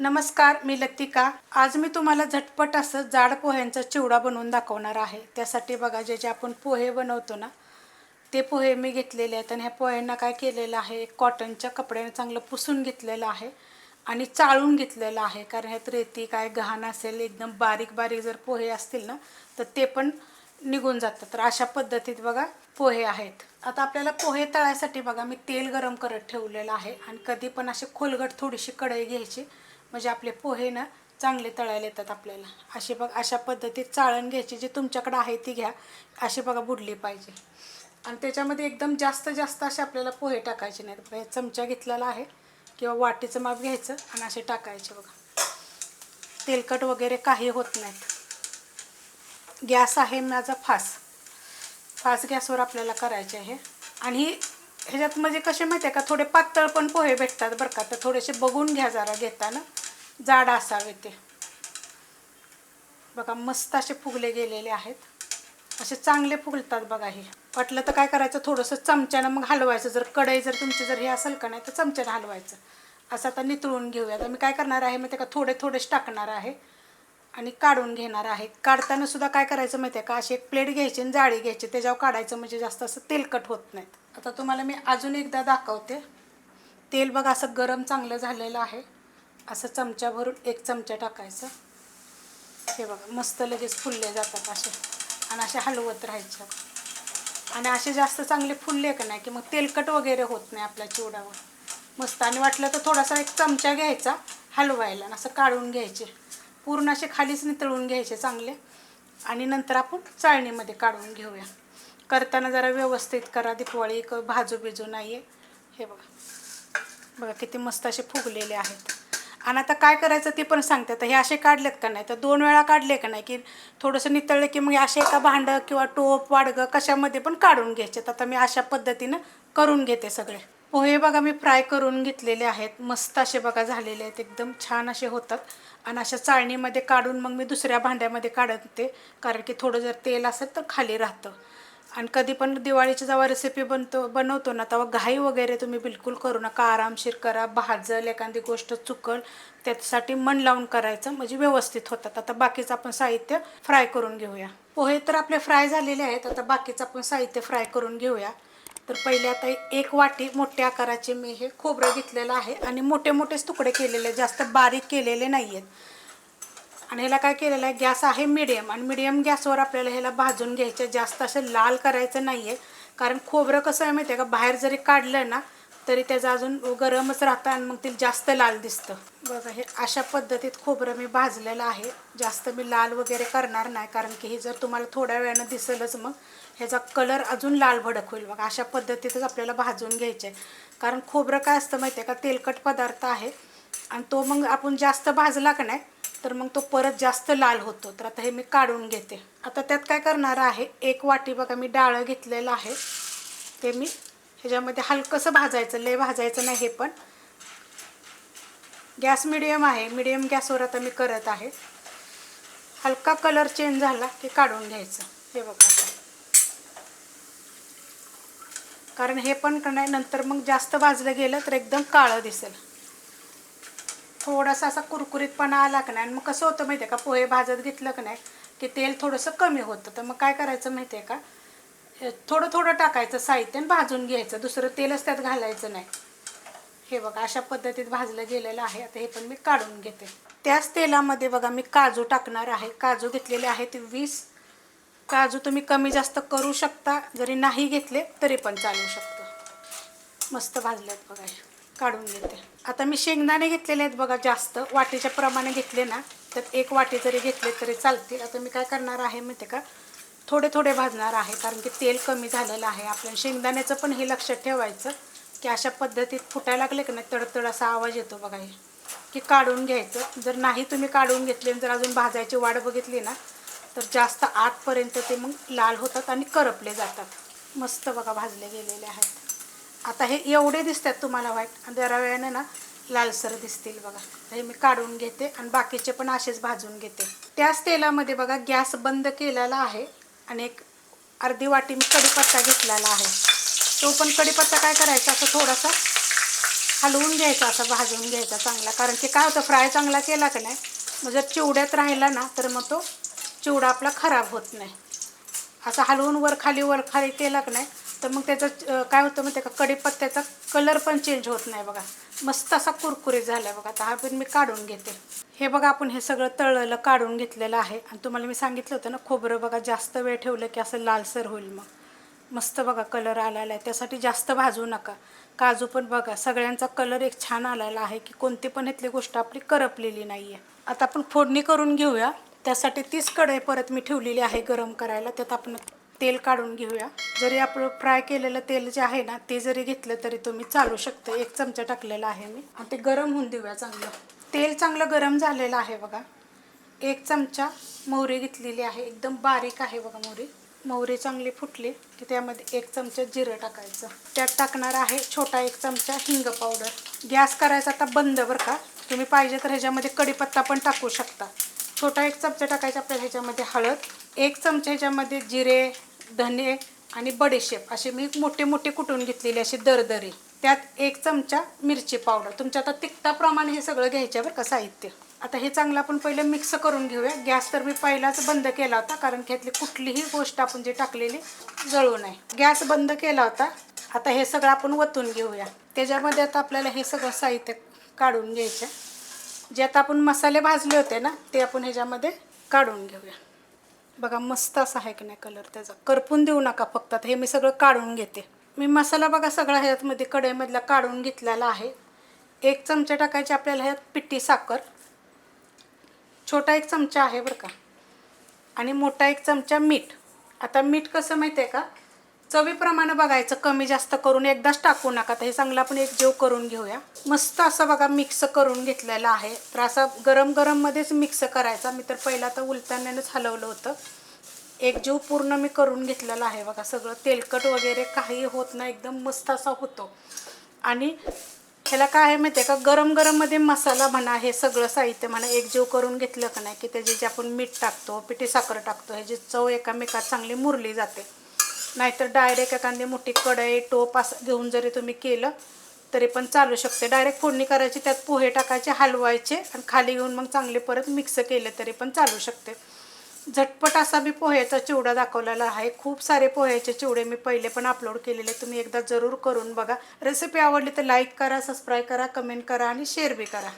नमस्कार मी लतिका. आज मी तुम्हाला झटपट असं जाड पोह्यांचा चिवडा बनवून दाखवणार आहे. त्यासाठी बघा जे जे आपण पोहे बनवतो ना ते पोहे मी घेतलेले आहेत आणि ह्या पोह्यांना काय केलेलं आहे कॉटनच्या कपड्याने चांगलं पुसून घेतलेलं आहे आणि चाळून घेतलेलं आहे. कारण ह्यात रेती काय घाण असेल एकदम बारीक बारीक जर पोहे असतील ना तर ते पण निघून जातात. तर अशा पद्धतीत बघा पोहे आहेत. आता आपल्याला पोहे तळायसाठी बघा मी तेल गरम करत ठेवलेलं आहे आणि कधी पण असे खोलगट थोडीशी कढई घ्यायची. म्हणजे आपले पोहे ना चांगले तळायला येतात आपल्याला. अशी बघ अशा पद्धतीत चाळण घ्यायची जी तुमच्याकडे आहे ती घ्या. अशी बघा बुडली पाहिजे. आणि त्याच्यामध्ये एकदम जास्त जास्त असे आपल्याला पोहे टाकायचे नाहीत. हे चमचा घेतलेला आहे किंवा वाटीचं माप घ्यायचं आणि असे टाकायचे बघा. तेलकट वगैरे काही होत नाहीत. गॅस आहे माझा फास. फास गॅसवर आपल्याला करायचे आहे. आणि ह्याच्यात म्हणजे कसे माहिती आहे का थोडे पातळ पण पोहे भेटतात बरं का तर थोडेसे बघून घ्या जरा घेताना. जाड असावे ते. बघा मस्त असे फुगले गेलेले आहेत. असे चांगले फुगतात बघा हे. वाटलं तर काय करायचं थोडंसं चमच्यानं मग हलवायचं. जर कढई जर तुमची जर हे असेल का नाही तर चमच्यानं हलवायचं. असं आता नितळून घेऊया तर मी काय करणार आहे माहिती का थोडे थोडेच टाकणार आहे आणि काढून घेणार आहे. काढताना सुद्धा काय करायचं माहिती आहे का अशी एक प्लेट घ्यायची आणि जाळी घ्यायची. त्याच्यावर काढायचं म्हणजे जास्त असं तेलकट होत नाहीत. आता तुम्हाला मी अजून एकदा दाखवते. तेल बघा असं गरम चांगलं झालेलं आहे. असं चमचा भरून एक चमचा टाकायचं. हे बघा मस्त लगेच फुलले जातात असे. आणि असे हलवत राहायचे आणि असे जास्त चांगले फुलले का नाही की मग तेलकट वगैरे होत नाही आपल्या चिवड्यावर मस्त आणि वाटलं तर थोडासा एक चमचा घ्यायचा हलवायला आणि असं काढून घ्यायचे. पूर्ण असे खालीच नितळून घ्यायचे चांगले. आणि नंतर आपण चाळणीमध्ये काढून घेऊया. करताना जरा व्यवस्थित करा दिपवाळी क भाजू बिजू नाही आहे हे बघा. बघा किती मस्त असे फुगलेले आहेत. आणि आता काय करायचं ते पण सांगते. तर हे असे काढलेत का नाही? तर दोन वेळा काढले का नाही की थोडंसं नितळलं की मग असे एका भांडं किंवा टोप वाडगं कशामध्ये पण काढून घ्यायचे. तर आता मी अशा पद्धतीनं करून घेते सगळे. पोहे बघा मी फ्राय करून घेतलेले आहेत. मस्त असे बघा झालेले आहेत. एकदम छान असे होतात. आणि अशा चाळणीमध्ये काढून मग मी दुसऱ्या भांड्यामध्ये काढते. कारण की थोडं जर तेल असेल तर खाली राहतं. आणि कधी पण दिवाळीची जेव्हा रेसिपी बनतो बनवतो ना तेव्हा घाई वगैरे तुम्ही बिलकुल करू नका. आरामशीर करा. भाजल एखादी गोष्ट चुकल त्याच्यासाठी मन लावून करायचं. म्हणजे व्यवस्थित होतात. आता बाकीचं आपण साहित्य फ्राय करून घेऊया. पोहे तर आपले फ्राय झालेले आहेत. आता बाकीचं आपण साहित्य फ्राय करून घेऊया. तर पहिले आता एक वाटी मोठ्या आकाराचे मी हे खोबरं घेतलेलं आहे. आणि मोठे मोठेच तुकडे केलेले जास्त बारीक केलेले नाही आहेत आणि ह्याला काय केलेलं आहे? गॅस आहे मिडियम आणि मिडियम गॅसवर आपल्याला ह्याला भाजून घ्यायचं. जास्त असं लाल करायचं नाही आहे कारण खोबरं कसं आहे माहिती आहे का? बाहेर जरी काढलं ना तरी त्याचं अजून गरमच राहतं आणि मग ते जास्त लाल दिसतं. बघा हे अशा पद्धतीत खोबरं मी भाजलेलं आहे. जास्त मी लाल वगैरे करणार नाही कारण की हे जर तुम्हाला थोड्या वेळानं दिसलंच मग ह्याचा कलर अजून लाल भडक होईल. बघा अशा पद्धतीतच आपल्याला भाजून घ्यायचं आहे कारण खोबरं काय असतं माहिती आहे का? तेलकट पदार्थ आहे. आणि तो मग आपण जास्त भाजला का नाही तर मग तो परत जास्त लाल होतो. तर आता हे मी काढून घेते. आता त्यात काय करणार आहे एक वाटी बघा मी डाळं घेतलेलं आहे. ते मी ह्याच्यामध्ये हलकंसं भाजायचं लय भाजायचं नाही हे पण. गॅस मिडियम आहे मिडियम गॅसवर आता मी करत आहे. हलका कलर चेंज झाला की काढून घ्यायचं. हे बघा कारण हे पण नाही नंतर मग जास्त भाजलं गेलं तर एकदम काळं दिसेल. थोडासा असा कुरकुरीतपणा आला का नाही? आणि मग कसं होतं माहिती आहे का? पोहे भाजत घेतलं का नाही की तेल थोडंसं कमी होतं. तर मग काय करायचं माहिती आहे का थोडं थोडं टाकायचं साहित्य आणि भाजून घ्यायचं. दुसरं तेलच त्यात घालायचं नाही. हे बघा अशा पद्धतीत भाजलं गेलेलं आहे. आता हे पण मी काढून घेते. त्याच तेलामध्ये बघा मी काजू टाकणार आहे. काजू घेतलेले आहेत वीस. काजू तुम्ही कमी जास्त करू शकता. जरी नाही घेतले तरी पण चालू शकतं. मस्त भाजलेत बघा हे. काढून घेते आता मी शेंगदाणे घेतलेले आहेत बघा जास्त. वाटीच्या प्रमाणे घेतले ना तर एक वाटी जरी घेतले तरी चालतील. आता मी काय करणार आहे माहिती का? थोडे थोडे भाजणार आहे कारण की तेल कमी झालेलं आहे. आपल्या शेंगदाण्याचं पण हे लक्षात ठेवायचं की अशा पद्धतीत फुटायला लागले की नाही तडतड असा आवाज येतो बघा हे. की काढून घ्यायचं. जर नाही तुम्ही काढून घेतले जर अजून भाजायची वाढ बघितली ना तर जास्त आतपर्यंत ते मग लाल होतात आणि करपले जातात. मस्त बघा भाजले गेलेले आहेत. आता हे एवढे दिसतात तुम्हाला वाईट. आणि जरा वेळाने ना लालसर दिसतील बघा. हे मी काढून घेते आणि बाकीचे पण असेच भाजून घेते. त्याच तेलामध्ये बघा गॅस बंद केलेला आहे आणि एक अर्धी वाटी मी कढीपत्ता घेतलेला आहे. तो पण कढीपत्ता काय करायचा? असं थोडासा हलवून घ्यायचा असा भाजून घ्यायचा चांगला. कारण की काय होतं फ्राय चांगला केला का नाही? मग जर चिवड्यात राहिला ना तर मग तो चिवडा आपला खराब होत नाही. असं हलवून वर खाली वर खाली केला की नाही तर मग त्याचं काय होतं मग का कढीपत्त्याचा कलर पण चेंज होत नाही बघा. मस्त असा कुरकुरीत झाला आहे बघा. आता हा पण मी काढून घेते. हे बघा आपण हे सगळं तळलेलं काढून घेतलेलं आहे. आणि तुम्हाला मी सांगितलं होतं ना खोबरं बघा जास्त वेळ ठेवलं की असं लालसर होईल मग. मस्त बघा कलर आलेला आहे. त्यासाठी जास्त भाजू नका. काजू पण बघा सगळ्यांचा कलर एक छान आलेला आहे की कोणती पण इथली गोष्ट आपली करपलेली नाही आहे आता आपण फोडणी करून घेऊया. त्यासाठी तीच कढई परत मी ठेवलेली आहे गरम करायला. त्यात आपण तेल काढून घेऊया. जरी आपलं फ्राय केलेलं तेल जे आहे ना ते जरी घेतलं तरी तुम्ही चालू शकतं. एक चमचा टाकलेला आहे मी. आणि ते गरम होऊन देऊया चांगलं. तेल चांगलं गरम झालेलं आहे बघा. एक चमचा मोहरी घेतलेली आहे. एकदम बारीक आहे बघा मोहरी. मोहरी चांगली फुटली की त्यामध्ये एक चमचा जिरं टाकायचं. त्यात टाकणार आहे छोटा एक चमचा हिंग पावडर. गॅस करायचा आता बंद बरं का. तुम्ही पाहिजे तर ह्याच्यामध्ये कढीपत्ता पण टाकू शकता. छोटा एक चमचा टाकायचा आपल्याला ह्याच्यामध्ये हळद एक चमचा ह्याच्यामध्ये जिरे धने आणि बडेशेप असे मी मोठे मोठे कुटून घेतलेले असे दरदरी. त्यात एक चमचा मिरची पावडर. तुमच्या आता तिखटाप्रमाणे हे सगळं घ्यायच्या बरं का साहित्य. आता हे चांगलं आपण पहिलं मिक्स करून घेऊया. गॅस तर मी पहिलाच बंद केला होता कारण की ह्यातली कुठलीही गोष्ट आपण जे टाकलेली जळू नये. गॅस बंद केला होता. आता हे सगळं आपण वतून घेऊया. त्याच्यामध्ये आता आपल्याला हे सगळं साहित्य काढून घ्यायचं जे आता आपण मसाले भाजले होते ना ते आपण ह्याच्यामध्ये काढून घेऊया. बघा मस्त असा आहे की नाही कलर त्याचा. करपून देऊ नका फक्त हे मी सगळं काढून घेते. मी मसाला बघा सगळा ह्यातमध्ये कढईमधला काढून घेतलेला आहे. एक चमचा टाकायचे आपल्याला ह्यात पिठी साखर. छोटा एक चमचा आहे बरं का. आणि मोठा एक चमचा मीठ. आता मीठ कसं माहिती आहे का? चवीप्रमाणे बघायचं कमी जास्त करून एकदाच टाकू नका. तर हे चांगलं आपण एक जेव करून घेऊया. मस्त असं बघा मिक्स करून घेतलेलं आहे. तर असं गरम गरममध्येच मिक्स करायचा. मी तर पहिला तर उलतानाच हलवलं होतं. एक जीव पूर्ण मी करून घेतलेला आहे बघा. सगळं तेलकट वगैरे काही होत नाही. एकदम मस्त असा होतो. आणि ह्याला काय आहे माहिती आहे का? गरम गरममध्ये मसाला म्हणा हे सगळं साहित्य म्हणा एक जीव करून घेतलं का नाही की त्याचे जे आपण मीठ टाकतो पिठी साखर टाकतो ह्याची चव एकामेकात चांगली मुरली जाते. नाहीतर डायरेक्ट एखादी मोठी कढई टोप असं घेऊन जरी तुम्ही केलं तरी पण चालू शकते. डायरेक्ट फोडणी करायची त्यात पोहे टाकायचे हलवायचे आणि खाली घेऊन मग चांगले परत मिक्स केले तरी पण चालू शकते. झटपट असा मी पोह्याचा चिवडा दाखवलेला आहे. खूप सारे पोह्याचे चिवडे मी पहिले पण अपलोड केलेले तुम्ही एकदा जरूर करून बघा. रेसिपी आवडली तर लाईक करा सबस्क्राईब करा कमेंट करा आणि शेअर बी करा.